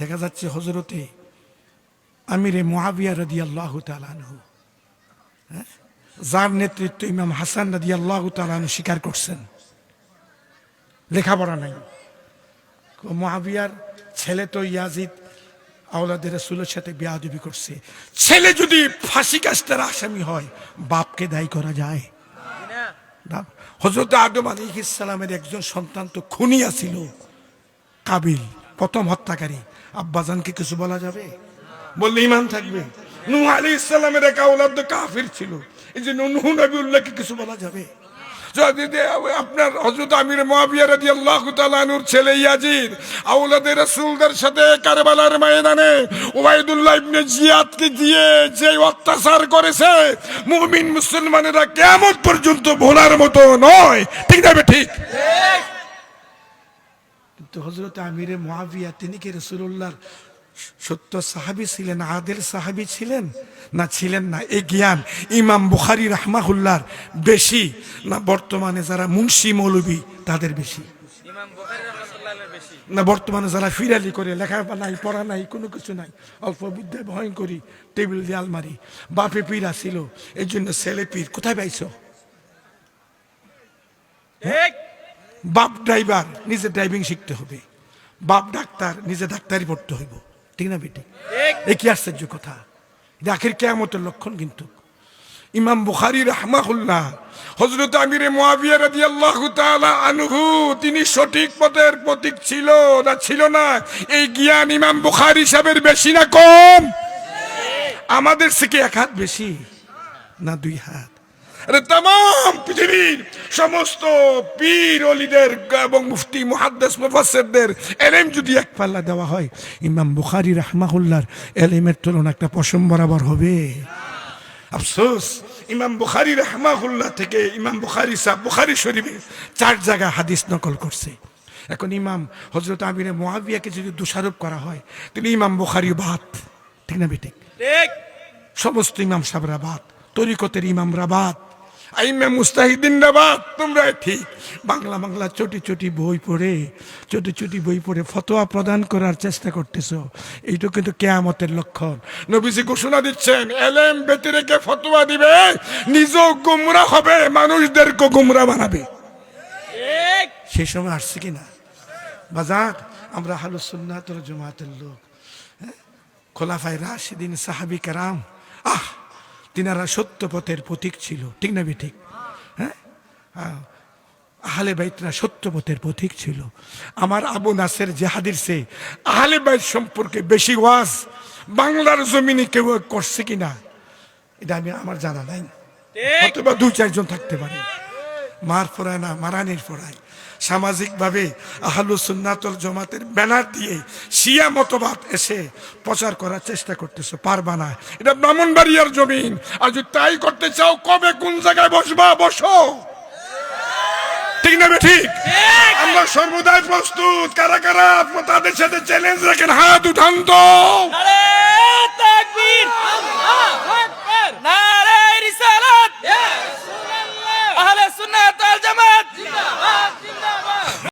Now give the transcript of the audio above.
দেখা যাচ্ছে হজরতে আমিরে মহাবিয়া রদি আল্লাহ হ্যাঁ? যার নেতৃত্ব ইমাম হাসান রদি আল্লাহ তালানহু স্বীকার করছেন। লেখাপড়া নাই। মহাবিয়ার ছেলে তো ইয়াজিদ আওলাদের রসুলের সাথে বিয়াদবি করছে। ছেলে যদি ফাঁসি কাস্তার আসামি হয়, বাপকে দায়ী করা যায়। হজরত আদম আলী ইসলামের একজন সন্তান তো খুনিয়া ছিল, কাবিল। প্রথম হত্যাকারী। আব্বাজানকে কিছু বলা যাবে? বললে ইমান থাকবে। নূহ আলী ইসলামের এক আওলাদ কাফির ছিল। এই যে নূহ নবী উল্লাহকে কিছু বলা যাবে? যদি আপনার হজরত আমির মহাবিয়া রাজি আল্লাহ তালানুর ছেলে ইয়াজিদ আউলাদের রসুলদের সাথে কারবালার ময়দানে ওবায়দুল্লাহ ইবনে জিয়াদকে দিয়ে যে অত্যাচার করেছে, মুমিন মুসলমানেরা কেমন পর্যন্ত ভোলার মতো নয়। ঠিক যাবে ঠিক? কিন্তু হজরত আমিরে মহাবিয়া তিনি কি রসুল্লাহর সত্য সাহাবি ছিলেন আদেল সাহাবি ছিলেন? না ছিলেন না? এই জ্ঞান ইমাম বুখারি রাহমাহুল্লার বেশি না বর্তমানে যারা মুন্সি মৌলবী তাদের বেশি? না বর্তমানে যারা ফিরালি করে লেখা নাই পড়া নাই কোনো কিছু নাই অল্প বিদ্যায় ভয়ঙ্করী টেবিল দিয়ে আলমারি। বাপে পীর আসিল এই জন্য ছেলে পীর কোথায় পাইছো ঠিক বাপ ড্রাইভার নিজে ড্রাইভিং শিখতে হবে। বাপ ডাক্তার নিজে ডাক্তারি পড়তে হইব। ঠিক না বেটি? এ কি আশ্চর্য কথা। এটা আখির কেয়ামতের লক্ষণ কিন্তু। ইমাম বুখারি রহমাহুল্লাহ হজরত আমিরে মুয়াবিয়া রাদিয়াল্লাহু তাআলা আনহু তিনি সঠিক পথের প্রতীক ছিল না ছিল না? এই জ্ঞান ইমাম বুখারি সাহেবের বেশি না কম? আমাদের থেকে এক হাত বেশি না দুই হাত? আরে তাম পৃথিবীর সমস্ত পীর অলিদের এবং মুফতি মুহাদ্দেস মুফাসসিরদের এলেম যদি এক পাল্লা দেওয়া হয় ইমাম বুখারী রাহমাহুল্লাহর এলেমের তুলনা একটা পশম বরাবর হবে। আফসোস ইমাম বুখারী রাহমাহুল্লাহ থেকে ইমাম বুখারী সাহেব বুখারী শরীফে চার জায়গায় হাদিস নকল করছে। এখন ইমাম হজরত আমিরে মুয়াবিয়াকে যদি দোষারোপ করা হয় তিনি ইমাম বুখারী বাদ। ঠিক না ঠিক। সমস্ত ইমাম সাহেবরা বাদ তরিকতের ইমামরা বাদ। আইমে মুস্তাহিদিন বাদ তোমরা ঠিক। বাংলা বাংলা চটি চটি বই পড়ে চটি চটি বই পড়ে ফতোয়া প্রদান করার চেষ্টা করতেছ। এইটা কিন্তু কেয়ামতের লক্ষণ। নবীজি ঘোষণা দিচ্ছেন এলেম বেঁচে রেখে ফতোয়া দিবে নিজেও গুমরা হবে মানুষদেরকে গুমরা বানাবে। সেই সময় আসছে কিনা বাজার আমরা হালুসুন্নাতর জমাতের লোক হ্যাঁ? খোলাফাই রাশিদিন সাহাবি কারাম আহ! তিনারা সত্য পথের প্রতীক ছিল ঠিক না ঠিক হ্যাঁ? আহ, আহলে বাইতরা সত্য পথের প্রতীক ছিল। আমার আবু নাসের জেহাদির সে আহলে বাইত সম্পর্কে বেশি ওয়াজ বাংলার জমিনে কেউ করছে কিনা এটা আমি আমার জানা নাই। অথবা দুই চারজন থাকতে পারে। মার ফোড়ায় না, মারানির পড়ায় সামাজিকভাবে আহলু সুন্নাতল জমাতের ব্যানার দিয়ে শিয়া মতবাদ এসে প্রচার করার চেষ্টা করতেছে, পারবা না। এটা ব্রাহ্মণবাড়িয়ার জমিন। আর যদি তাই করতে চাও, কবে কোন জায়গায় বসবা, বসো। ঠিক না ঠিক আমরা সর্বদাই প্রস্তুত। কারা কারা তাদের সাথে চ্যালেঞ্জ রাখেন, হাত উঠান তো। না